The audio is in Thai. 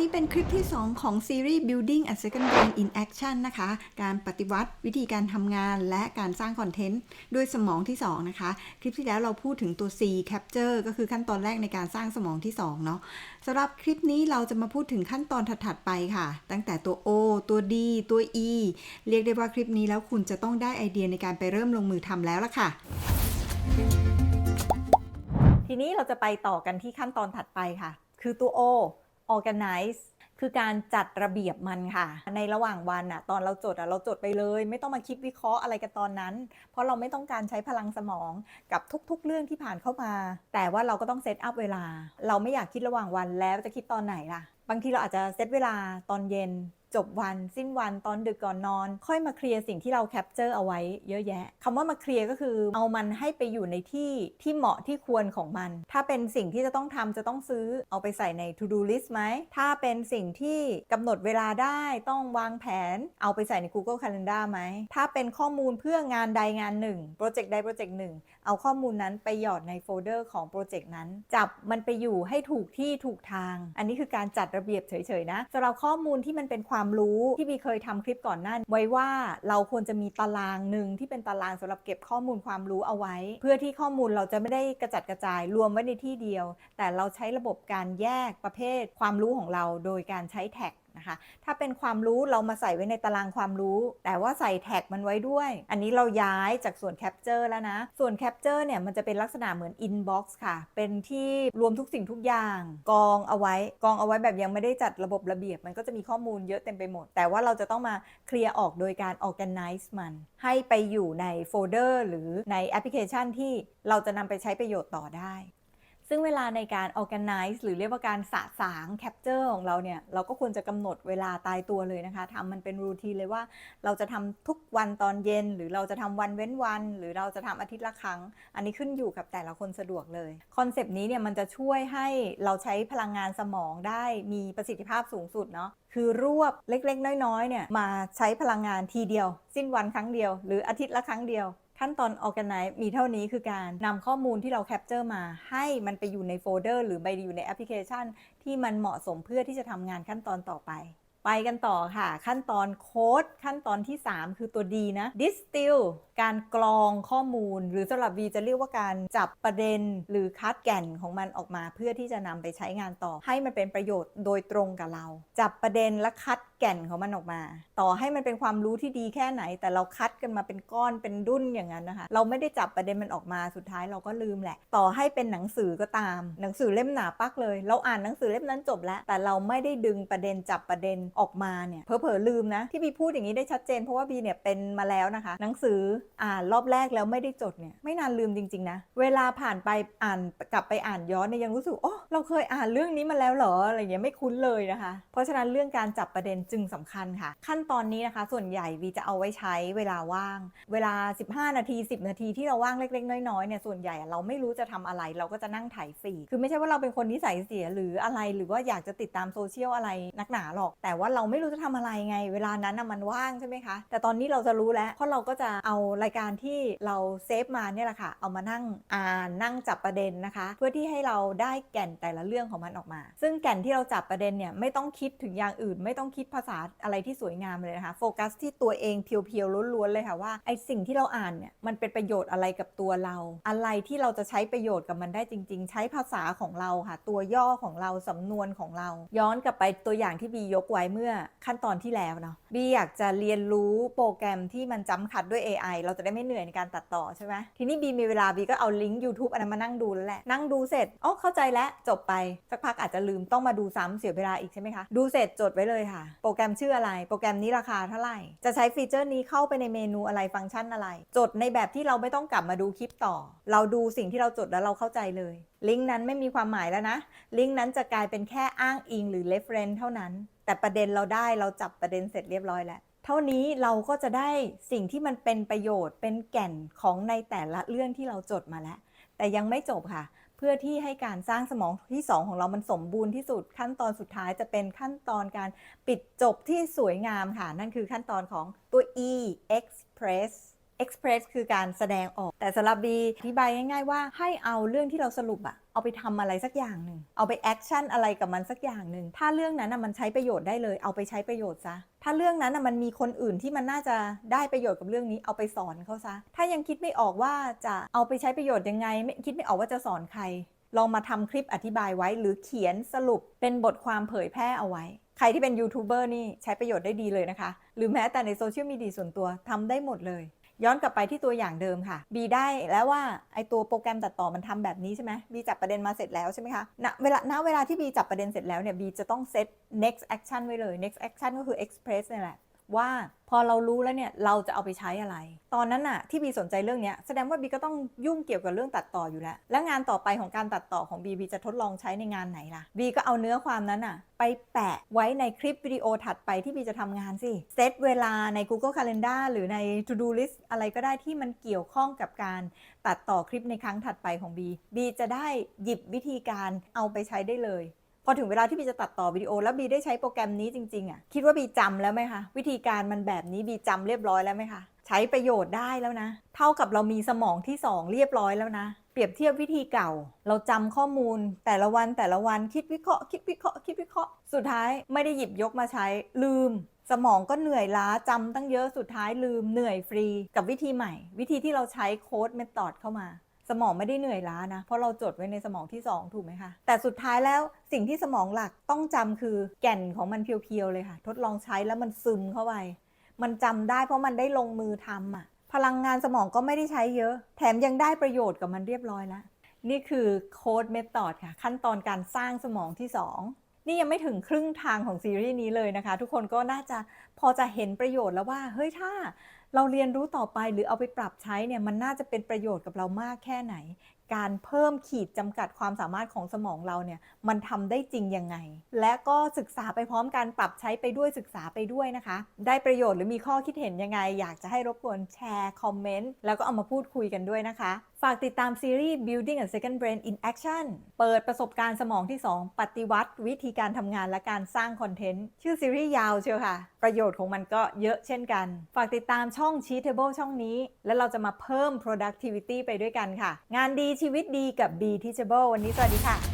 นี้เป็นคลิปที่ 2 ของซีรีส์ Building a Second Brain in Action นะคะ การปฏิวัติวิธีการทำงานและการสร้างคอนเทนต์ด้วยสมองที่ 2 นะคะ คลิปที่แล้วเราพูดถึงตัว C Capture ก็คือขั้นตอนแรกในการสร้างสมองที่ 2 เนาะสำหรับคลิปนี้เราจะมาพูดถึงขั้นตอนถัดๆไปค่ะ ตั้งแต่ตัว O ตัว D ตัว E เรียกได้ว่าคลิปนี้แล้วคุณจะต้องได้ไอเดียในการไปเริ่มลงมือทำแล้วล่ะค่ะทีนี้เราจะไปต่อกันที่ขั้นตอนถัดไปค่ะ คือตัว O organize คือการจัดระเบียบมันค่ะ ในระหว่างวันอะตอนเราจดอะเราจดไปเลย ไม่ต้องมาคิดวิเคราะห์อะไรกันตอนนั้น เพราะเราไม่ต้องการใช้พลังสมองกับทุกๆ เรื่องที่ผ่านเข้ามา แต่ว่าเราก็ต้องเซตอัพเวลา เราไม่อยากคิดระหว่างวันแล้วจะคิดตอนไหนล่ะ บางทีเราอาจจะเซตเวลาตอนเย็น จบวันสิ้นวันตอนดึกก่อนนอน ค่อยมาเคลียร์สิ่งที่เราแคปเจอร์เอาไว้เยอะแยะคำว่ามาเคลียร์ก็คือเอามันให้ไปอยู่ในที่ที่เหมาะที่ควรของมัน ถ้าเป็นสิ่งที่จะต้องทำจะต้องซื้อเอาไปใส่ใน to do list ไหม ถ้าเป็นสิ่งที่กำหนดเวลาได้ต้องวางแผน เอาไปใส่ใน Google Calendar ไหม ถ้าเป็นข้อมูลเพื่องานใดงานหนึ่งโปรเจกต์ใดโปรเจกต์หนึ่งเอาข้อมูลนั้นไปหยอดในโฟลเดอร์ของโปรเจกต์นั้น จับมันไปอยู่ให้ถูกที่ถูกทาง อันนี้คือการจัดระเบียบเฉยๆนะสำหรับข้อมูลที่มันเป็นความรู้ที่บีเคยทำคลิปก่อนหน้าไว้ว่าเราควรจะมีตารางหนึ่งที่เป็นตารางสำหรับเก็บข้อมูลความรู้เอาไว้ เพื่อที่ข้อมูลเราจะไม่ได้กระจัดกระจายรวมไว้ในที่เดียว แต่เราใช้ระบบการแยกประเภทความรู้ของเรา โดยการใช้แท็ก นะคะ ถ้าเป็นความรู้เรามาใส่ไว้ในตารางความรู้ แต่ว่าใส่แท็กมันไว้ด้วย อันนี้เราย้ายจากส่วนแคปเจอร์แล้วนะ ส่วนแคปเจอร์เนี่ยมันจะเป็นลักษณะเหมือนอินบ็อกซ์ค่ะ เป็นที่รวมทุกสิ่งทุกอย่าง กองเอาไว้ กองเอาไว้แบบยังไม่ได้จัดระบบระเบียบ มันก็จะมีข้อมูลเยอะเต็มไปหมด แต่ว่าเราจะต้องมาเคลียร์ออกโดยการ organize มัน ให้ไปอยู่ในโฟลเดอร์หรือในแอปพลิเคชันที่เราจะนำไปใช้ประโยชน์ต่อได้ ซึ่งเวลาในการ organize หรือเรียกว่าการสะสาง capture ของเราเนี่ย เราก็ควรจะกำหนดเวลาตายตัวเลยนะคะทำมันเป็นรูทีเลยว่าเราจะทำทุกวันตอนเย็น หรือเราจะทำวันเว้นวัน หรือเราจะทำอาทิตย์ละครั้ง อันนี้ขึ้นอยู่กับแต่ละคนสะดวกเลยคอนเซปต์นี้เนี่ยมันจะช่วยให้เราใช้พลังงานสมองได้มีประสิทธิภาพสูงสุดเนาะคือรวบเล็กๆ น้อยๆเนี่ยมาใช้พลังงานทีเดียว สิ้นวันครั้งเดียว หรืออาทิตย์ละครั้งเดียว ขั้นตอน organize มีเท่านี้คือการนำข้อมูลที่เราแคปเจอร์มาให้มันไปอยู่ในโฟลเดอร์หรือไปอยู่ในแอปพลิเคชัน ที่มันเหมาะสมเพื่อที่จะทำงานขั้นตอนต่อไป ไปกันต่อค่ะ ขั้นตอนโค้ดขั้นตอนที่ 3 คือตัว D นะ distill การกรองข้อมูล หรือสำหรับ V จะเรียกว่าการจับประเด็น หรือคัดแก่นของมันออกมา เพื่อที่จะนำไปใช้งานต่อ ให้มันเป็นประโยชน์โดยตรงกับเรา จับประเด็นและคัด แก่นของมันออกมา ต่อให้มันเป็นความรู้ที่ดีแค่ไหน แต่เราคัดกันมาเป็นก้อนเป็นดุ้นอย่างนั้นนะคะ เราไม่ได้จับประเด็นมันออกมาสุดท้ายเราก็ลืมแหละ ต่อให้เป็นหนังสือก็ตาม หนังสือเล่มหนาปักเลย เราอ่านหนังสือเล่มนั้นจบแล้ว แต่เราไม่ได้ดึงประเด็นจับประเด็นออกมาเนี่ยเผลอๆลืมนะที่บีพูดอย่างนี้ได้ชัดเจนเพราะว่าบีเนี่ยเป็นมาแล้วนะคะ หนังสืออ่านรอบแรกแล้วไม่ได้จดเนี่ยไม่นานลืมจริงๆนะเวลาผ่านไปอ่านกลับไปอ่านย้อนเนี่ยยังรู้สึกโอ้เราเคยอ่านเรื่องนี้มาแล้วเหรออะไรอย่างเงี้ยไม่คุ้นเลยนะคะ เพราะฉะนั้นเรื่องการจับประเด็นจึงสำคัญค่ะ ขั้นตอนนี้นะคะ ส่วนใหญ่วีจะเอาไว้ใช้เวลาว่าง เวลา 15 นาที 10 นาทีที่เราว่างเล็ก ๆ น้อยๆเนี่ยส่วนใหญ่เราไม่รู้จะทำอะไรเราก็จะนั่งถ่ายฟีดคือไม่ใช่ว่าเราเป็นคนนิสัยเสียหรืออะไร หรือว่าอยากจะติดตามโซเชียลอะไรนักหนาหรอก แต่ว่าเราไม่รู้จะทำอะไรไง เวลานั้นมันว่างใช่ไหมคะ แต่ตอนนี้เราจะรู้แล้วเพราะเราก็จะเอารายการที่เราเซฟมาเนี่ยแหละค่ะเอามานั่งอ่านนั่งจับประเด็นนะคะ เพื่อที่ให้เราได้แก่นแต่ละเรื่องของมันออกมา ซึ่งแก่นที่เราจับประเด็นเนี่ยไม่ต้องคิดถึงอย่างอื่น ไม่ต้องคิดภาษาอะไรที่สวยงามเลยนะคะโฟกัสที่ตัวเองเพียวๆล้วนๆเลยค่ะว่าไอสิ่งที่เราอ่านเนี่ยมันเป็นประโยชน์อะไรกับตัวเรา อะไรที่เราจะใช้ประโยชน์กับมันได้จริง ๆ ใช้ภาษาของเราค่ะ ตัวย่อของเราสำนวนของเรา ย้อนกลับไปตัวอย่างที่บียกไว้เมื่อขั้นตอนที่แล้วเนาะบีอยากจะเรียนรู้โปรแกรมที่มันจำคัดด้วย AI เราจะได้ไม่เหนื่อยในการตัดต่อใช่ไหมทีนี้บีมีเวลาบีก็เอาลิงก์ YouTube อันนั้นมานั่งดูแล้วแหละนั่งดูเสร็จอ๋อเข้าใจแล้วจบไปสักพักอาจจะลืมต้องมาดูซ้ำเสียเวลาอีกใช่ไหมคะดูเสร็จจดไว้เลยค่ะโปรแกรมชื่ออะไร โปรแกรมนี้ราคาเท่าไหร่ จะใช้ฟีเจอร์นี้เข้าไปในเมนูอะไรฟังก์ชันอะไร จดในแบบที่เราไม่ต้องกลับมาดูคลิปต่อ เราดูสิ่งที่เราจดแล้วเราเข้าใจเลย ลิงก์นั้นไม่มีความหมายแล้วนะ ลิงก์นั้นจะกลายเป็นแค่อ้างอิงหรือ reference เท่านั้น แต่ประเด็นเราได้เราจับประเด็นเสร็จเรียบร้อยแล้วเท่านี้เราก็จะได้สิ่งที่มันเป็นประโยชน์เป็นแก่นของในแต่ละเรื่องที่เราจดมาแล้ว แต่ยังไม่จบค่ะ เพื่อที่ให้การสร้างสมองที่ 2 ของเรามันสมบูรณ์ที่สุดขั้นตอนสุดท้ายจะเป็นขั้นตอนการปิดจบที่สวยงามค่ะ นั่นคือขั้นตอนของตัว E express express คือการแสดงออก แต่สำหรับ B อธิบายง่ายๆว่าให้เอาเรื่องที่เราสรุปอะเอาไปทำอะไรสักอย่างหนึ่ง เอาไปแอคชั่นอะไรกับมันสักอย่างหนึ่ง ถ้าเรื่องนั้นอะมันใช้ประโยชน์ได้เลย เอาไปใช้ประโยชน์ซะ ถ้าเรื่องนั้นอะมันมีคนอื่นที่มันน่าจะได้ประโยชน์กับเรื่องนี้ เอาไปสอนเขาซะ ถ้ายังคิดไม่ออกว่าจะเอาไปใช้ประโยชน์ยังไง ไม่คิดไม่ออกว่าจะสอนใคร ลองมาทำคลิปอธิบายไว้ หรือเขียนสรุปเป็นบทความเผยแพร่เอาไว้ ใครที่เป็นยูทูบเบอร์นี่ใช้ประโยชน์ได้ดีเลยนะคะ หรือแม้แต่ในโซเชียลมีเดียส่วนตัวทำได้หมดเลย ย้อนกลับไปที่ตัวอย่างเดิมค่ะบีได้แล้วว่าไอตัวโปรแกรมตัดต่อมันทำแบบนี้ใช่ไหมบีจับประเด็นมาเสร็จแล้วใช่ไหมคะณเวลาณเวลาที่บีจับประเด็นเสร็จแล้วเนี่ยบีจะต้องเซต next action ไว้เลย next action ก็คือ express นี่แหละ ว่าพอเรารู้แล้วเนี่ยเราจะเอาไปใช้อะไร ตอนนั้นน่ะที่บีสนใจเรื่องนี้แสดงว่าบีก็ต้องยุ่งเกี่ยวกับเรื่องตัดต่ออยู่แล้ว แล้วงานต่อไปของการตัดต่อของบีบีจะทดลองใช้ในงานไหนล่ะบีก็เอาเนื้อความนั้นน่ะไปแปะไว้ในคลิปวิดีโอถัดไปที่บีจะทำงานสิเซตเวลาใน Google Calendar หรือใน To Do List อะไรก็ได้ที่มันเกี่ยวข้องกับการตัดต่อคลิปในครั้งถัดไปของบีบีจะได้หยิบวิธีการเอาไปใช้ได้เลย พอถึงเวลาที่บีจะตัดต่อวิดีโอ แล้วบีได้ใช้โปรแกรมนี้จริงๆอะคิดว่าบีจำแล้วไหมคะวิธีการมันแบบนี้บีจำเรียบร้อยแล้วไหมคะใช้ประโยชน์ได้แล้วนะ เท่ากับเรามีสมองที่ 2 เรียบร้อยแล้วนะ เปรียบเทียบวิธีเก่า เราจำข้อมูล แต่ละวันแต่ละวันคิดวิเคราะห์คิดวิเคราะห์คิดวิเคราะห์สุดท้ายไม่ได้หยิบยกมาใช้ลืม สมองก็เหนื่อยล้าจำตั้งเยอะสุดท้ายลืมเหนื่อยฟรี กับวิธีใหม่ วิธีที่เราใช้โค้ดเมธอดเข้ามา สมองไม่ได้เหนื่อยล้านะ เพราะเราจดไว้ในสมองที่ 2 ถูกไหมคะ แต่สุดท้ายแล้วสิ่งที่สมองหลักต้องจำคือแก่นของมันเพียวๆเลยค่ะ ทดลองใช้แล้วมันซึมเข้าไป มันจำได้เพราะมันได้ลงมือทำอะ พลังงานสมองก็ไม่ได้ใช้เยอะ แถมยังได้ประโยชน์กับมันเรียบร้อยแล้ว นี่คือโค้ดเมธอดค่ะ ขั้นตอนการสร้างสมองที่ 2 นี่ยังไม่ถึงครึ่งทางของซีรีส์นี้เลยนะคะ ทุกคนก็น่าจะ พอจะเห็นประโยชน์แล้วว่า เฮ้ยถ้าเราเรียนรู้ต่อไปหรือเอาไปปรับใช้เนี่ยมันน่าจะเป็นประโยชน์กับเรามากแค่ไหน การเพิ่มขีดจำกัดความสามารถของสมองเราเนี่ยมันทำได้จริงยังไง และก็ศึกษาไปพร้อมกันปรับใช้ไปด้วยศึกษาไปด้วยนะคะ ได้ประโยชน์หรือมีข้อคิดเห็นยังไง อยากจะให้รบกวนแชร์ คอมเมนต์ แล้วก็เอามาพูดคุยกันด้วยนะคะ ฝากติดตามซีรีส์ Building a Second Brain in Action เปิดประสบการณ์สมองที่ 2 ปฏิวัติ วิธีการทำงานและการสร้างคอนเทนต์ชื่อซีรีส์ยาวเชียวค่ะ ประโยชน์ของมันก็เยอะเช่นกัน ฝากติดตามช่อง Cheatable ช่องนี้ แล้วเราจะมาเพิ่ม productivity ไปด้วยกันค่ะ งานดีชีวิตดีกับ B Teachable วันนี้สวัสดีค่ะ